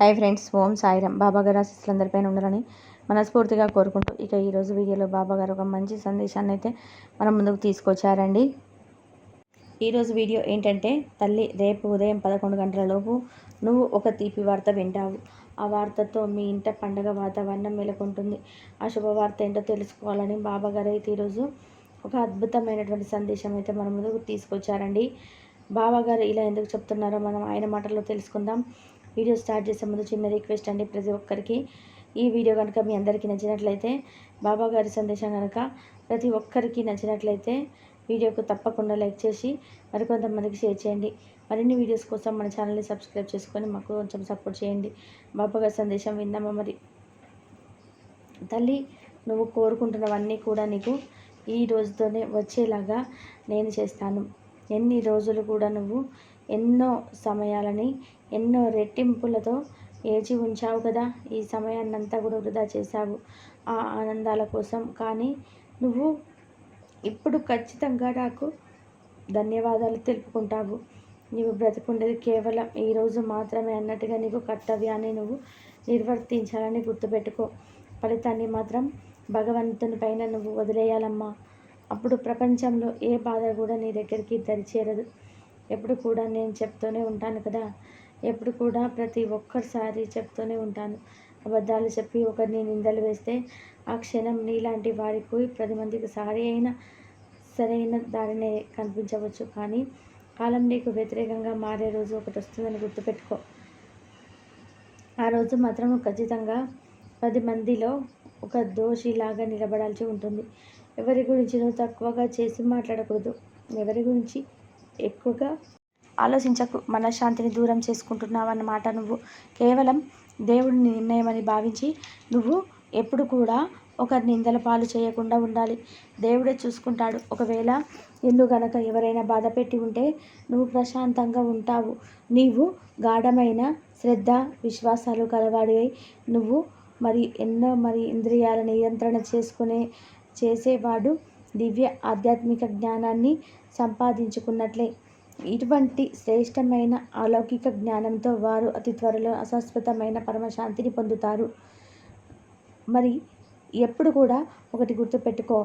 Hi friends ఓం సాయిరామ్. బాబా గారు ఆశీస్సులు ఉండాలని మనస్ఫూర్తిగా కోరుకుంటూ ఇక ఈరోజు వీడియోలో బాబా గారు ఒక మంచి సందేశాన్ని అయితే మనం ముందుకు తీసుకొచ్చారండి. ఈరోజు వీడియో ఏంటంటే తల్లి రేపు ఉదయం పదకొండు గంటల లోపు నువ్వు ఒక తీపి వార్త వింటావు. ఆ వార్తతో మీ ఇంట పండగ వాతావరణం నెలకొంటుంది. ఆ శుభవార్త ఏంటో తెలుసుకోవాలని బాబా గారు అయితే ఈరోజు ఒక అద్భుతమైనటువంటి సందేశం అయితే మన ముందుకు తీసుకొచ్చారండి. బాబా గారు ఇలా ఎందుకు చెప్తున్నారో మనం ఆయన మాటల్లో తెలుసుకుందాం. వీడియో స్టార్ట్ చేసే ముందు చిన్న రిక్వెస్ట్ అండి ప్రతి ఒక్కరికి. ఈ వీడియో కనుక మీ అందరికీ నచ్చినట్లయితే బాబా గారి సందేశం కనుక ప్రతి ఒక్కరికి నచ్చినట్లయితే వీడియోకు తప్పకుండా లైక్ చేసి మరికొంతమందికి షేర్ చేయండి. మరిన్ని వీడియోస్ కోసం మన ఛానల్ని సబ్స్క్రైబ్ చేసుకొని మాకు కొంచెం సపోర్ట్ చేయండి. బాబా గారి సందేశం విందామా మరి? తల్లి నువ్వు కోరుకుంటున్నవన్నీ కూడా నీకు ఈ రోజుతోనే వచ్చేలాగా నేను చేస్తాను. ఎన్ని రోజులు కూడా నువ్వు ఎన్నో సమయాలని ఎన్నో రెట్టింపులతో ఏచి ఉంచావు కదా ఈ సమయాన్నంతా కూడా వృధా చేశావు ఆ ఆనందాల కోసం. కానీ నువ్వు ఇప్పుడు ఖచ్చితంగా నాకు ధన్యవాదాలు తెలుపుకుంటావు. నీవు బ్రతికుండేది కేవలం ఈరోజు మాత్రమే అన్నట్టుగా నీకు కర్తవ్యాన్ని నువ్వు నిర్వర్తించాలని గుర్తుపెట్టుకో. ఫలితాన్ని మాత్రం భగవంతుని పైన నువ్వు వదిలేయాలమ్మా. అప్పుడు ప్రపంచంలో ఏ బాధ కూడా నీ దగ్గరికి దరిచేరదు. ఎప్పుడు కూడా నేను చెప్తూనే ఉంటాను కదా ఎప్పుడు కూడా ప్రతి ఒక్కసారి చెప్తూనే ఉంటాను. అబద్ధాలు చెప్పి ఒకరిని నిందలు వేస్తే ఆ క్షణం నీలాంటి వారికి పది మందికి సారి అయిన సరైన దారినే కనిపించవచ్చు. కానీ కాలం నీకు వ్యతిరేకంగా మారే రోజు ఒకటి వస్తుందని గుర్తుపెట్టుకో. ఆ రోజు మాత్రం ఖచ్చితంగా పది మందిలో ఒక దోషిలాగా నిలబడాల్సి ఉంటుంది. ఎవరి గురించి నువ్వు తక్కువగా చేసి మాట్లాడకూడదు. ఎవరి గురించి ఎక్కువగా ఆలోచించకు మనశ్శాంతిని దూరం చేసుకుంటున్నావు అన్నమాట నువ్వు. కేవలం దేవుడిని నిర్ణయమని భావించి నువ్వు ఎప్పుడు కూడా ఒకరి నిందల పాలు చేయకుండా ఉండాలి. దేవుడే చూసుకుంటాడు. ఒకవేళ నిన్ను గనక ఎవరైనా బాధ పెట్టి ఉంటే నువ్వు ప్రశాంతంగా ఉంటావు. నీవు గాఢమైన శ్రద్ధ విశ్వాసాలు కలవాడివై నువ్వు మరి ఎన్నో మరి ఇంద్రియాల నియంత్రణ చేసుకునే చేసేవాడు దివ్య ఆధ్యాత్మిక జ్ఞానాన్ని సంపాదించుకున్నట్లే. ఇటువంటి శ్రేష్టమైన అలౌకిక జ్ఞానంతో వారు అతి త్వరలో అశాశ్వతమైన పరమశాంతిని పొందుతారు. మరి ఎప్పుడు కూడా ఒకటి గుర్తుపెట్టుకో.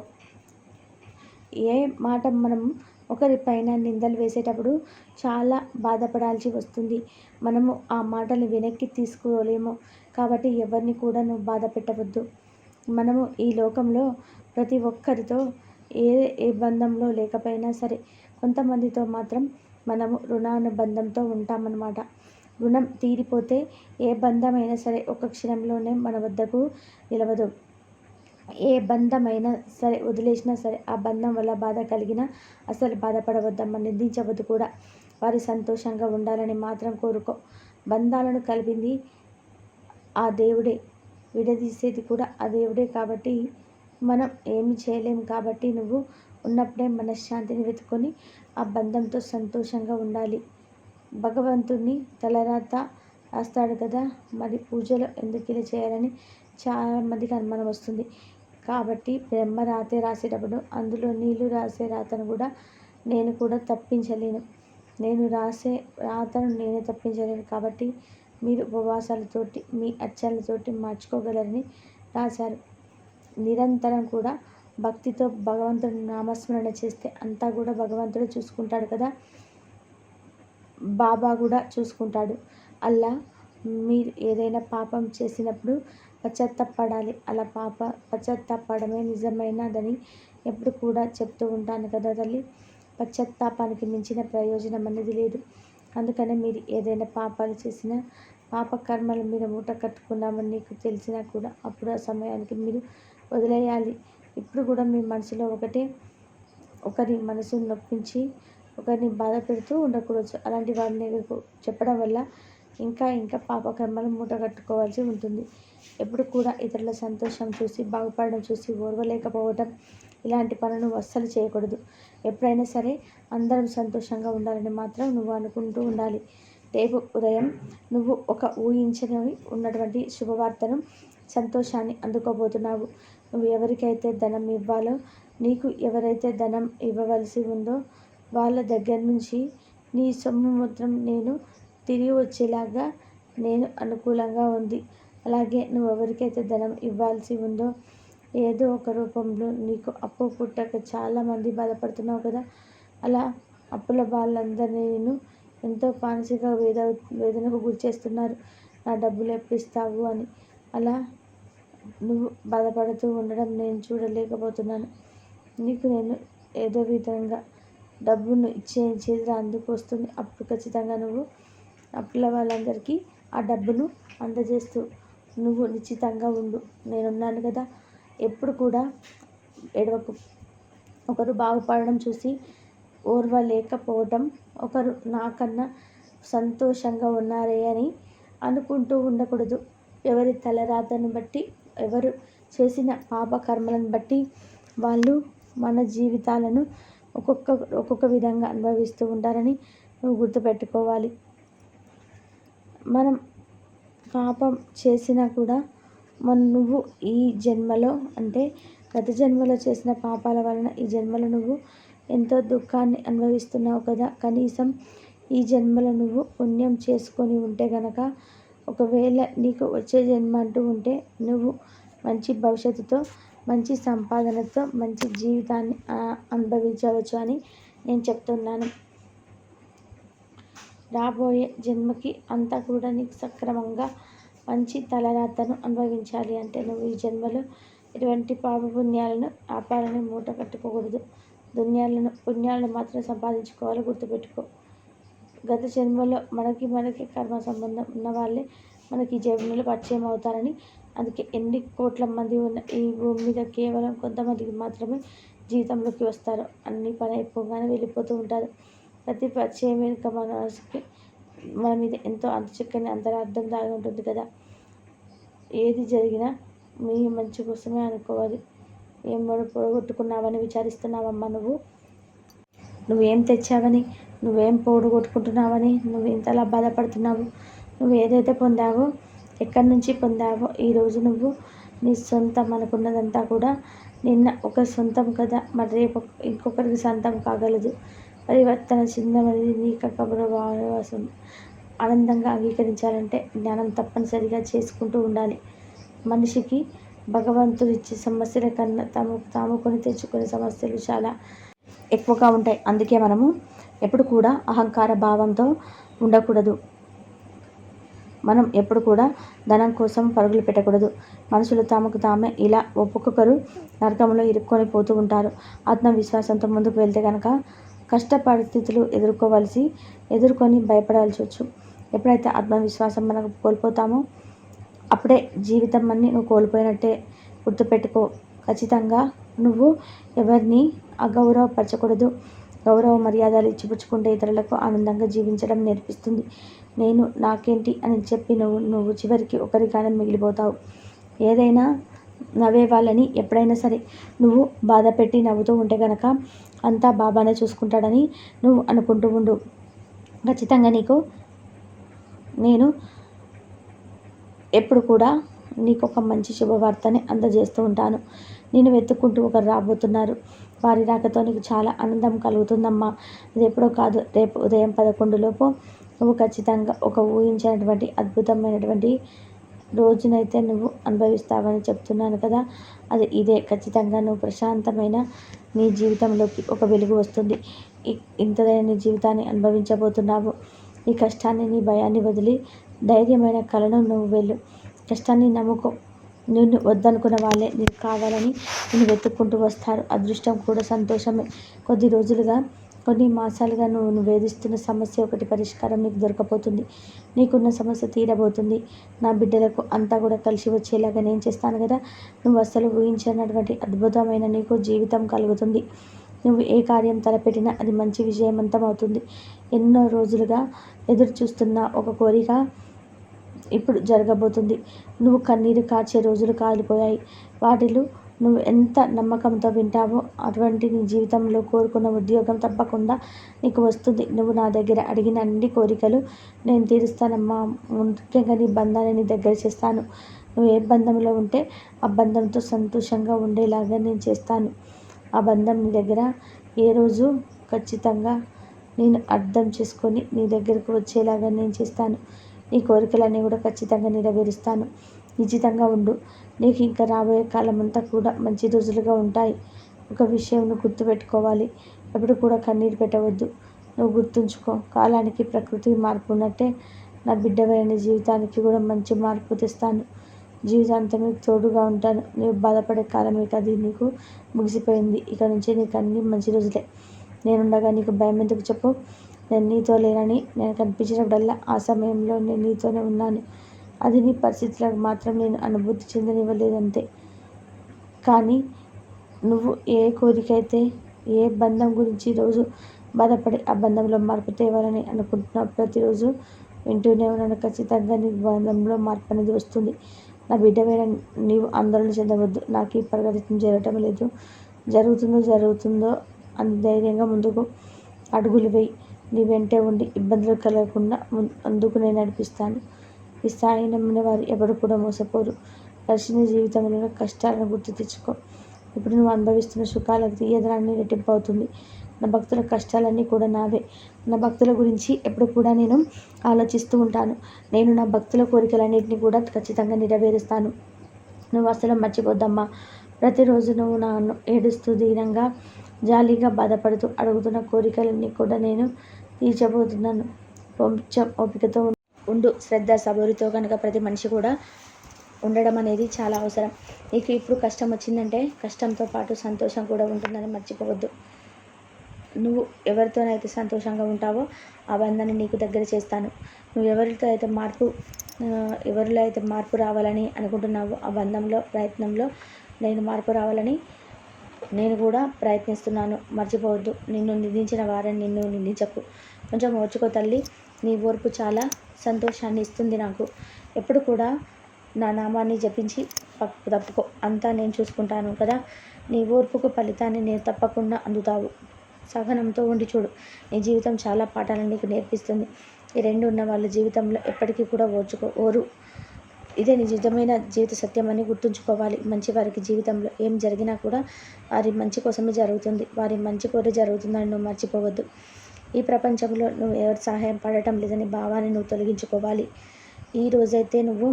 ఏ మాట మనం ఒకరిపైన నిందలు వేసేటప్పుడు చాలా బాధపడాల్సి వస్తుంది. మనము ఆ మాటలు వెనక్కి తీసుకోలేము. కాబట్టి ఎవరిని కూడా నువ్వు బాధ పెట్టవద్దు. మనము ఈ లోకంలో ప్రతి ఒక్కరితో ఏ ఏ బంధంలో లేకపోయినా సరే కొంతమందితో మాత్రం మనము రుణానుబంధంతో ఉంటామన్నమాట. రుణం తీరిపోతే ఏ బంధమైనా సరే ఒక క్షణంలోనే మన వద్దకు నిలవదు. ఏ బంధమైనా సరే వదిలేసినా సరే ఆ బంధం వల్ల బాధ కలిగినా అసలు బాధపడవద్దమ్మ నిందించవద్దు కూడా. వారి సంతోషంగా ఉండాలని మాత్రం కోరుకో. బంధాలను కలిపింది ఆ దేవుడే. విడదీసేది కూడా ఆ దేవుడే కాబట్టి మనం ఏమి చేయలేము కాబట్టి నువ్వు ఉన్నప్పుడే మనశ్శాంతిని వెతుకొని ఆ బంధంతో సంతోషంగా ఉండాలి. భగవంతుని తలరాత రాస్తాడు కదా మరి పూజలు ఎందుకు ఇలా చేయాలని చాలామందికి అనుమానం వస్తుంది. కాబట్టి బ్రహ్మ రాతే రాసేటప్పుడు అందులో నీళ్ళు రాసే రాతను కూడా నేను కూడా తప్పించలేను. నేను రాసే రాతను నేనే తప్పించలేను కాబట్టి మీరు ఉపవాసాలతోటి మీ అచ్చలతోటి మార్చుకోగలరని రాశారు. నిరంతరం కూడా భక్తితో భగవంతుడి నామస్మరణ చేస్తే అంతా కూడా భగవంతుడు చూసుకుంటాడు కదా. బాబా కూడా చూసుకుంటాడు. అలా మీరు ఏదైనా పాపం చేసినప్పుడు పశ్చాత్తాపడాలి. అలా పాప పశ్చాత్తాపడమే నిజమైనదని ఎప్పుడు కూడా చెప్తూ ఉంటాను కదా తల్లి. పశ్చాత్తాపానికి మించిన ప్రయోజనం అనేది లేదు. అందుకనే మీరు ఏదైనా పాపాలు చేసినా పాప కర్మల మీద మూట కట్టుకున్నామని నీకు తెలిసినా కూడా అప్పుడు ఆ సమయానికి మీరు వదిలేయాలి. ఇప్పుడు కూడా మీ మనసులో ఒకటే ఒకరి మనసును నొప్పించి ఒకరిని బాధ పెడుతూ ఉండకూడదు. అలాంటి వారిని చెప్పడం వల్ల ఇంకా ఇంకా పాపకర్మలు మూట కట్టుకోవాల్సి ఉంటుంది. ఎప్పుడు కూడా ఇతరుల సంతోషం చూసి బాగుపడడం చూసి ఓర్వలేకపోవడం ఇలాంటి పనులు అస్సలు చేయకూడదు. ఎప్పుడైనా సరే అందరం సంతోషంగా ఉండాలని మాత్రం నువ్వు అనుకుంటూ ఉండాలి. రేపు ఉదయం నువ్వు ఒక ఊహించని ఉన్నటువంటి శుభవార్తను సంతోషాన్ని అందుకోబోతున్నావు. నువ్వు ఎవరికైతే ధనం ఇవ్వాలో నీకు ఎవరైతే ధనం ఇవ్వవలసి ఉందో వాళ్ళ దగ్గర నుంచి నీ సొమ్ము మొత్తం నేను తిరిగి వచ్చేలాగా నేను అనుకూలంగా ఉంది. అలాగే నువ్వు ఎవరికైతే ధనం ఇవ్వాల్సి ఉందో ఏదో ఒక రూపంలో నీకు అప్పు పుట్టక చాలామంది బాధపడుతున్నావు కదా అలా అప్పుల వాళ్ళందరినీ నేను ఎంతో మానసిక వేద వేదనకు గురి చేస్తున్నారు. నా డబ్బులు ఎప్పుడు ఇస్తావు అని. అలా నువ్వు బాధపడుతూ ఉండడం నేను చూడలేకపోతున్నాను. నీకు నేను ఏదో విధంగా డబ్బును ఇచ్చే చేతిలో అందుకు వస్తుంది. అప్పుడు ఖచ్చితంగా నువ్వు అప్పుల వాళ్ళందరికీ ఆ డబ్బును అందజేస్తూ నువ్వు నిశ్చితంగా ఉండు. నేనున్నాను కదా. ఎప్పుడు కూడా ఎడవకు ఒకరు బాగుపడడం చూసి ఓర్వలేకపోవటం ఒకరు నాకన్నా సంతోషంగా ఉన్నారే అని అనుకుంటూ ఉండకూడదు. ఎవరి తలరాతను బట్టి ఎవరు చేసిన పాపకర్మలను బట్టి వాళ్ళు మన జీవితాలను ఒక్కొక్క ఒక్కొక్క విధంగా అనుభవిస్తూ ఉంటారని నువ్వు గుర్తుపెట్టుకోవాలి. మనం పాపం చేసినా కూడా మన నువ్వు ఈ జన్మలో అంటే గత జన్మలో చేసిన పాపాల వలన ఈ జన్మలో నువ్వు ఎంతో దుఃఖాన్ని అనుభవిస్తున్నావు కదా. కనీసం ఈ జన్మలో నువ్వు పుణ్యం చేసుకొని ఉంటే గనక ఒకవేళ నీకు వచ్చే జన్మ అంటూ ఉంటే నువ్వు మంచి భవిష్యత్తుతో మంచి సంపాదనతో మంచి జీవితాన్ని అనుభవించవచ్చు అని నేను చెప్తున్నాను. రాబోయే జన్మకి అంతా కూడా నీకు సక్రమంగా మంచి తలరాతను అనుభవించాలి అంటే నువ్వు ఈ జన్మలో ఎటువంటి పాప పుణ్యాలను ఆపాలని మూట కట్టుకోకూడదు. దున్యాలను పుణ్యాలను మాత్రం సంపాదించుకోవాలి గుర్తుపెట్టుకో. గత జన్మలో మనకి మనకి కర్మ సంబంధం ఉన్న వాళ్ళే మనకి జన్మలో పరిచయం అవుతారని అందుకే ఎన్ని కోట్ల మంది ఉన్న ఈ భూమి మీద కేవలం కొంతమందికి మాత్రమే జీవితంలోకి వస్తారు. అన్ని పని అయిపోగానే వెళ్ళిపోతూ ఉంటారు. ప్రతి పరిచయం వెనుక మనసుకి మన మీద ఎంతో అంత చక్కని అంతరార్థం దాగి ఉంటుంది కదా. ఏది జరిగినా మీ మంచి కోసమే అనుకోవాలి. ఏం పొడగొట్టుకున్నావని విచారిస్తున్నావమ్మా నువ్వు? నువ్వేం తెచ్చావని? నువ్వేం పోడగొట్టుకుంటున్నావని నువ్వు ఇంతలా బాధపడుతున్నావు? నువ్వు ఏదైతే పొందావో ఎక్కడి నుంచి పొందావో ఈరోజు నువ్వు నీ సొంతం అనుకున్నదంతా కూడా నిన్న ఒక సొంతం కదా మరి రేపు ఇంకొకరికి సొంతం కాగలదు. పరివర్తన చెందమనేది నీ కబరవాసం ఆనందంగా అంగీకరించాలంటే జ్ఞానం తప్పనిసరిగా చేసుకుంటూ ఉండాలి. మనిషికి భగవంతుడిచ్చే సమస్యల కన్నా తాము తాము కొని తెచ్చుకునే సమస్యలు చాలా ఎక్కువగా ఉంటాయి. అందుకే మనము ఎప్పుడు కూడా అహంకార భావంతో ఉండకూడదు. మనం ఎప్పుడు కూడా ధనం కోసం పరుగులు పెట్టకూడదు. మనుషులు తమకు తామే ఇలా ఒక్కొక్కరు నరకంలో ఇరుక్కొని పోతూ ఉంటారు. ఆత్మవిశ్వాసంతో ముందుకు వెళ్తే కనుక కష్ట పరిస్థితులు ఎదుర్కోవలసి ఎదుర్కొని భయపడాల్సి వచ్చు. ఎప్పుడైతే ఆత్మవిశ్వాసం మనకు కోల్పోతామో అప్పుడే జీవితం అన్ని నువ్వు కోల్పోయినట్టే గుర్తుపెట్టుకో. ఖచ్చితంగా నువ్వు ఎవరిని అగౌరవపరచకూడదు. గౌరవ మర్యాదలు ఇచ్చిపుచ్చుకుంటే ఇతరులకు ఆనందంగా జీవించడం నేర్పిస్తుంది. నేను నాకేంటి అని చెప్పి నువ్వు నువ్వు చివరికి ఒకరిగానే మిగిలిపోతావు. ఏదైనా నవ్వే వాళ్ళని ఎప్పుడైనా సరే నువ్వు బాధ పెట్టి నవ్వుతూ ఉంటే కనుక అంతా బాబానే చూసుకుంటాడని నువ్వు అనుకుంటూ ఉండు. ఖచ్చితంగా నీకు నేను ఎప్పుడు కూడా నీకు ఒక మంచి శుభవార్తని అందజేస్తూ ఉంటాను. నేను వెతుక్కుంటూ ఒకరు రాబోతున్నారు. వారి రాకతో నీకు చాలా ఆనందం కలుగుతుందమ్మా. అది ఎప్పుడో కాదు. రేపు ఉదయం పదకొండులోపు నువ్వు ఖచ్చితంగా ఒక ఊహించినటువంటి అద్భుతమైనటువంటి రోజునైతే నువ్వు అనుభవిస్తావని చెప్తున్నాను కదా. అది ఇదే. ఖచ్చితంగా నువ్వు ప్రశాంతమైన నీ జీవితంలోకి ఒక వెలుగు వస్తుంది. ఇంతదైన నీ జీవితాన్ని అనుభవించబోతున్నావు. నీ కష్టాన్ని నీ భయాన్ని వదిలి ధైర్యమైన కళను నువ్వు వెళ్ళు. కష్టాన్ని నమ్ముకో. నిన్ను వద్దనుకున్న వాళ్ళే నీకు కావాలని నిన్ను వెతుక్కుంటూ వస్తారు. అదృష్టం కూడా సంతోషమే. కొద్ది రోజులుగా కొన్ని మాసాలుగా నువ్వు నువ్వు వేధిస్తున్న సమస్య ఒకటి పరిష్కారం నీకు దొరకపోతుంది. నీకున్న సమస్య తీరబోతుంది. నా బిడ్డలకు అంతా కూడా కలిసి వచ్చేలాగా నేను చేస్తాను కదా. నువ్వు అస్సలు ఊహించినటువంటి అద్భుతమైన నీకు జీవితం కలుగుతుంది. నువ్వు ఏ కార్యం తలపెట్టినా అది మంచి విజయవంతం అవుతుంది. ఎన్నో రోజులుగా ఎదురు చూస్తున్న ఒక కోరిక ఇప్పుడు జరగబోతుంది. నువ్వు కన్నీరు కాచే రోజులు కాలిపోయాయి. వాటిలో నువ్వు ఎంత నమ్మకంతో వింటావో అటువంటి నీ జీవితంలో కోరుకున్న ఉద్యోగం తప్పకుండా నీకు వస్తుంది. నువ్వు నా దగ్గర అడిగిన అన్ని కోరికలు నేను తీరుస్తానమ్మా. ముఖ్యంగా నీ బంధాన్ని నీ దగ్గర చేస్తాను. నువ్వు ఏ బంధంలో ఉంటే ఆ బంధంతో సంతోషంగా ఉండేలాగా నేను చేస్తాను. ఆ బంధం నీ దగ్గర ఏ రోజు ఖచ్చితంగా నేను అర్థం చేసుకొని నీ దగ్గరకు వచ్చేలాగా నేను చేస్తాను. నీ కోరికలన్నీ కూడా ఖచ్చితంగా నెరవేరుస్తాను. నిశ్చితంగా ఉండు. నీకు ఇంకా రాబోయే కాలం అంతా కూడా మంచి రోజులుగా ఉంటాయి. ఒక విషయం నువ్వు గుర్తుపెట్టుకోవాలి. ఎప్పుడు కూడా కన్నీరు పెట్టవద్దు. నువ్వు గుర్తుంచుకో. కాలానికి ప్రకృతి మార్పు ఉన్నట్టే నా బిడ్డవైన జీవితానికి కూడా మంచి మార్పు తెస్తాను. జీవితాంతం మీకు తోడుగా ఉంటాను. నువ్వు బాధపడే కాలమే కదా అది నీకు ముగిసిపోయింది. ఇక నుంచి నీకు అన్ని మంచి రోజులే. నేనుండగా నీకు భయం ఎందుకు చెప్పు? నేను నీతో లేనని నేను కనిపించినప్పుడల్లా ఆ సమయంలో నేను నీతోనే ఉన్నాను. అది నీ పరిస్థితులకు మాత్రం నేను అనుభూతి చెందనివ్వలేదంతే. కానీ నువ్వు ఏ కోరిక అయితే ఏ బంధం గురించి రోజు బాధపడి ఆ బంధంలో మార్పు తేవాలని అనుకుంటున్నావు ప్రతిరోజు వింటూనే ఉన్నాను. ఖచ్చితంగా నీ బంధంలో మార్పు అనేది వస్తుంది. నా బిడ్డ మీద నీవు ఆందోళన చెందవద్దు. నాకు ఈ ప్రగతి జరగటం లేదు. జరుగుతుందో జరుగుతుందో అని ధైర్యంగా ముందుకు అడుగులు వేయి. నీ వెంటే ఉండి ఇబ్బందులు కలగకుండా అందుకు నేను నడిపిస్తాను. ఈ స్థాయి నమ్మిన వారు ఎవరు కూడా మోసపోరు. దర్శన జీవితంలో కష్టాలను గుర్తు తెచ్చుకో. ఇప్పుడు నువ్వు అనుభవిస్తున్న సుఖాలకు తీయదనాన్ని రెట్టింపు అవుతుంది నా భక్తుల కష్టాలన్నీ కూడా నావే. నా భక్తుల గురించి ఎప్పుడు కూడా నేను ఆలోచిస్తూ ఉంటాను. నేను నా భక్తుల కోరికలన్నింటినీ కూడా ఖచ్చితంగా నెరవేరుస్తాను. నువ్వు అసలు మర్చిపోద్దమ్మా. ప్రతిరోజు నువ్వు నన్ను ఏడుస్తూ దీనంగా జాలీగా బాధపడుతూ అడుగుతున్న కోరికలన్నీ కూడా నేను తీర్చబోతున్నాను కొంచెం ఓపికతో ఉండు. శ్రద్ధ సబూరితో కనుక ప్రతి మనిషి కూడా ఉండడం అనేది చాలా అవసరం. నీకు ఇప్పుడు కష్టం వచ్చిందంటే కష్టంతో పాటు సంతోషం కూడా ఉంటుందని మర్చిపోవద్దు. నువ్వు ఎవరితోనైతే సంతోషంగా ఉంటావో ఆ బంధాన్ని నీకు దగ్గర చేస్తాను. నువ్వు ఎవరితో అయితే మార్పు ఎవరిలో అయితే మార్పు రావాలని అనుకుంటున్నావో ఆ బంధంలో ప్రయత్నంలో నేను మార్పు రావాలని నేను కూడా ప్రయత్నిస్తున్నాను. మర్చిపోవద్దు. నిన్ను నిందించిన వారిని నిన్ను నిందించకు. కొంచెం ఓర్చుకో తల్లి. నీ ఓర్పు చాలా సంతోషాన్ని ఇస్తుంది నాకు. ఎప్పుడు కూడా నా నామాన్ని జపించి పప్పు తప్పుకో. అంతా నేను చూసుకుంటాను కదా. నీ ఓర్పుకు ఫలితాన్ని నేను తప్పకుండా అందుతావు. సహనంతో ఉండి చూడు. నీ జీవితం చాలా పాఠాలను నీకు నేర్పిస్తుంది. ఈ రెండు ఉన్న వాళ్ళ జీవితంలో ఎప్పటికీ కూడా ఓర్చుకో ఓరు. ఇదే నిజమైన జీవిత సత్యం అని గుర్తుంచుకోవాలి. మంచి వారికి జీవితంలో ఏం జరిగినా కూడా వారి మంచి కోసమే జరుగుతుంది. వారి మంచి కోరే జరుగుతుందని నువ్వు మర్చిపోవద్దు. ఈ ప్రపంచంలో నువ్వు ఎవరి సహాయం పడటం లేదని భావాన్ని నువ్వు తొలగించుకోవాలి. ఈ రోజైతే నువ్వు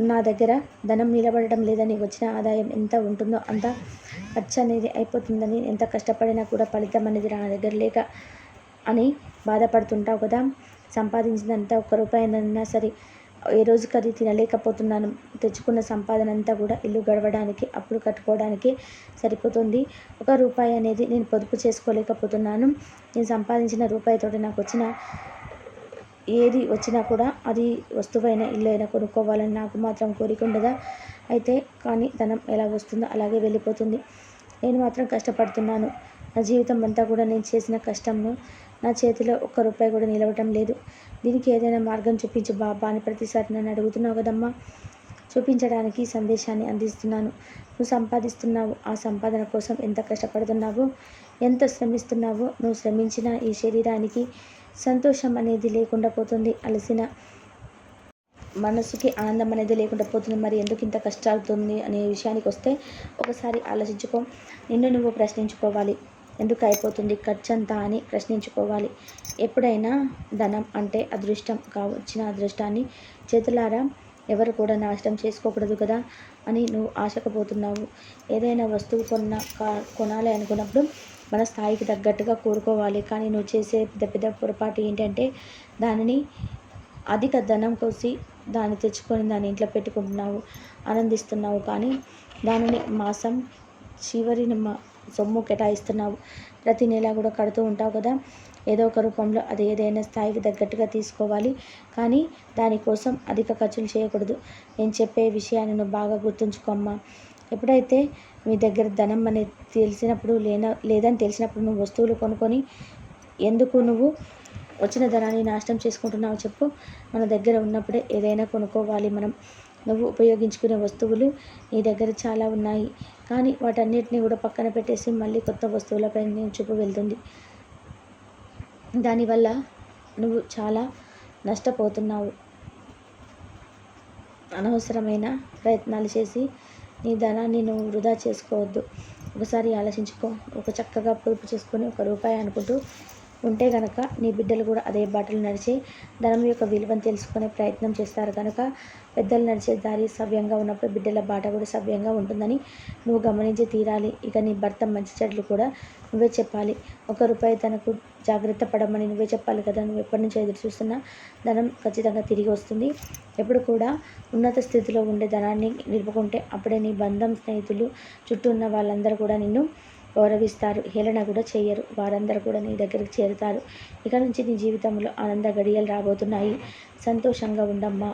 నా దగ్గర ధనం నిలబడటం లేదని వచ్చిన ఆదాయం ఎంత ఉంటుందో అంత ఖర్చు అనేది అయిపోతుందని ఎంత కష్టపడినా కూడా ఫలితం అనేది నా దగ్గర లేక అని బాధపడుతుంటావు కదా? సంపాదించినంత ఒక్క రూపాయి సరే ఏ రోజుకి అది తినలేకపోతున్నాను. తెచ్చుకున్న సంపాదన అంతా కూడా ఇల్లు గడవడానికి అప్పులు కట్టుకోవడానికి సరిపోతుంది. ఒక రూపాయి అనేది నేను పొదుపు చేసుకోలేకపోతున్నాను. నేను సంపాదించిన రూపాయితో నాకు వచ్చిన ఏది వచ్చినా కూడా అది వస్తువైన ఇల్లు అయినా కొనుక్కోవాలని నాకు మాత్రం కోరిక ఉండదా? అయితే కానీ ధనం ఎలా వస్తుందో అలాగే వెళ్ళిపోతుంది. నేను మాత్రం కష్టపడుతున్నాను. నా జీవితం అంతా కూడా నేను చేసిన కష్టంను నా చేతిలో ఒక్క రూపాయి కూడా నిలవటం లేదు. దీనికి ఏదైనా మార్గం చూపించు బాబా అని ప్రతిసారి నన్ను అడుగుతున్నావు కదమ్మా. చూపించడానికి సందేశాన్ని అందిస్తున్నాను. నువ్వు సంపాదిస్తున్నావు. ఆ సంపాదన కోసం ఎంత కష్టపడుతున్నావో? ఎంత శ్రమిస్తున్నావో? నువ్వు శ్రమించిన ఈ శరీరానికి సంతోషం అనేది లేకుండా పోతుంది. అలసిన మనసుకి ఆనందం అనేది లేకుండా పోతుంది. మరి ఎందుకు ఇంత కష్టాలుతుంది అనే విషయానికి వస్తే ఒకసారి ఆలోచించుకో. నిన్ను నువ్వు ప్రశ్నించుకోవాలి. ఎందుకు అయిపోతుంది ఖర్చు అంతా అని ప్రశ్నించుకోవాలి. ఎప్పుడైనా ధనం అంటే అదృష్టం కావచ్చిన అదృష్టాన్ని చేతులారా ఎవరు కూడా నాశనం చేసుకోకూడదు కదా అని నువ్వు ఆశకపోతున్నావు. ఏదైనా వస్తువు కొన్న కొనాలి అనుకున్నప్పుడు మన స్థాయికి తగ్గట్టుగా కోరుకోవాలి. కానీ నువ్వు చేసే పెద్ద పెద్ద పొరపాటు ఏంటంటే దానిని అధిక ధనం కోసి దాన్ని తెచ్చుకొని దాన్ని ఇంట్లో పెట్టుకుంటున్నావు ఆనందిస్తున్నావు. కానీ దానిని మాసం చివరి సొమ్ము కేటాయిస్తున్నావు. ప్రతి నెల కూడా కడుతూ ఉంటావు కదా. ఏదో ఒక రూపంలో అది ఏదైనా స్థాయికి తగ్గట్టుగా తీసుకోవాలి. కానీ దానికోసం అధిక ఖర్చులు చేయకూడదు. నేను చెప్పే విషయాన్ని నువ్వు బాగా గుర్తుంచుకోమ్మా ఎప్పుడైతే మీ దగ్గర ధనం అనేది తెలిసినప్పుడు లేన లేదని తెలిసినప్పుడు నువ్వు వస్తువులు కొనుక్కొని ఎందుకు నువ్వు వచ్చిన ధనాన్ని నాశనం చేసుకుంటున్నావు చెప్పు. మన దగ్గర ఉన్నప్పుడే ఏదైనా కొనుక్కోవాలి మనం. నువ్వు ఉపయోగించుకునే వస్తువులు నీ దగ్గర చాలా ఉన్నాయి. కానీ వాటన్నిటిని కూడా పక్కన పెట్టేసి మళ్ళీ కొత్త వస్తువులపై నేను చూపు వెళ్తుంది. దానివల్ల నువ్వు చాలా నష్టపోతున్నావు. అనవసరమైన ప్రయత్నాలు చేసి నీ ధనాన్ని నువ్వు వృధా చేసుకోవద్దు. ఒకసారి ఆలోచించుకో. ఒక చక్కగా పొదుపు చేసుకొని ఒక రూపాయి అనుకుంటూ ఉంటే కనుక నీ బిడ్డలు కూడా అదే బాటలు నడిచి ధనం యొక్క విలువను తెలుసుకునే ప్రయత్నం చేస్తారు. కనుక పెద్దలు నడిచే దారి సవ్యంగా ఉన్నప్పుడు బిడ్డల బాట కూడా సవ్యంగా ఉంటుందని నువ్వు గమనించి తీరాలి. ఇక నీ భర్త మంచి చెడ్లు కూడా నువ్వే చెప్పాలి. ఒక రూపాయి తనకు జాగ్రత్త పడమని నువ్వే చెప్పాలి కదా. నువ్వు ఎప్పటి నుంచో ఎదురు చూస్తున్నా ధనం ఖచ్చితంగా తిరిగి వస్తుంది. ఎప్పుడు కూడా ఉన్నత స్థితిలో ఉండే ధనాన్ని నిలుపుకుంటే అప్పుడే నీ బంధం స్నేహితులు చుట్టూ ఉన్న వాళ్ళందరూ కూడా నిన్ను గౌరవిస్తారు. హేళన కూడా చేయరు. వారందరూ కూడా నీ దగ్గరికి చేరుతారు. ఇక నుంచి నీ జీవితంలో ఆనంద గడియలు రాబోతున్నాయి. సంతోషంగా ఉండమ్మా.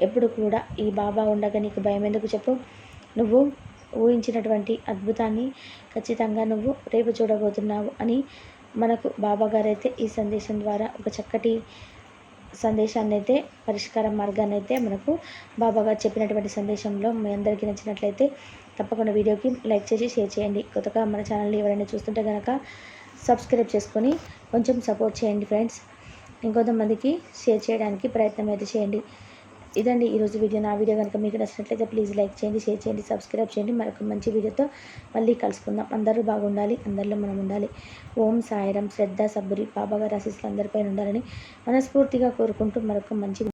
ఎప్పుడు కూడా ఈ బాబా ఉండగా నీకు భయం ఎందుకు చెప్పు? నువ్వు ఊహించినటువంటి అద్భుతాన్ని ఖచ్చితంగా నువ్వు రేపు చూడబోతున్నావు అని మనకు బాబా ఈ సందేశం ద్వారా ఒక చక్కటి సందేశాన్ని అయితే పరిష్కార మార్గాన్ని అయితే మనకు బాబాగారు చెప్పినటువంటి సందేశంలో మీ అందరికీ నచ్చినట్లయితే తప్పకుండా వీడియోకి లైక్ చేసి షేర్ చేయండి. కొత్తగా మన ఛానల్ని ఎవరైనా చూస్తుంటే కనుక సబ్స్క్రైబ్ చేసుకొని కొంచెం సపోర్ట్ చేయండి ఫ్రెండ్స్. ఇంకొంతమందికి షేర్ చేయడానికి ప్రయత్నం అయితే చేయండి. ఇదండి ఈరోజు వీడియో. నా వీడియో కనుక మీకు నచ్చినట్లయితే ప్లీజ్ లైక్ చేయండి షేర్ చేయండి సబ్స్క్రైబ్ చేయండి. మరొక మంచి వీడియోతో మళ్ళీ కలుసుకుందాం. అందరూ బాగుండాలి అందరిలో మనం ఉండాలి. ఓం సాయిరం. శ్రద్ధ సబ్బురి బాబాగారి ఆశీస్సులు అందరిపైన ఉండాలని మనస్ఫూర్తిగా కోరుకుంటూ మరొక మంచి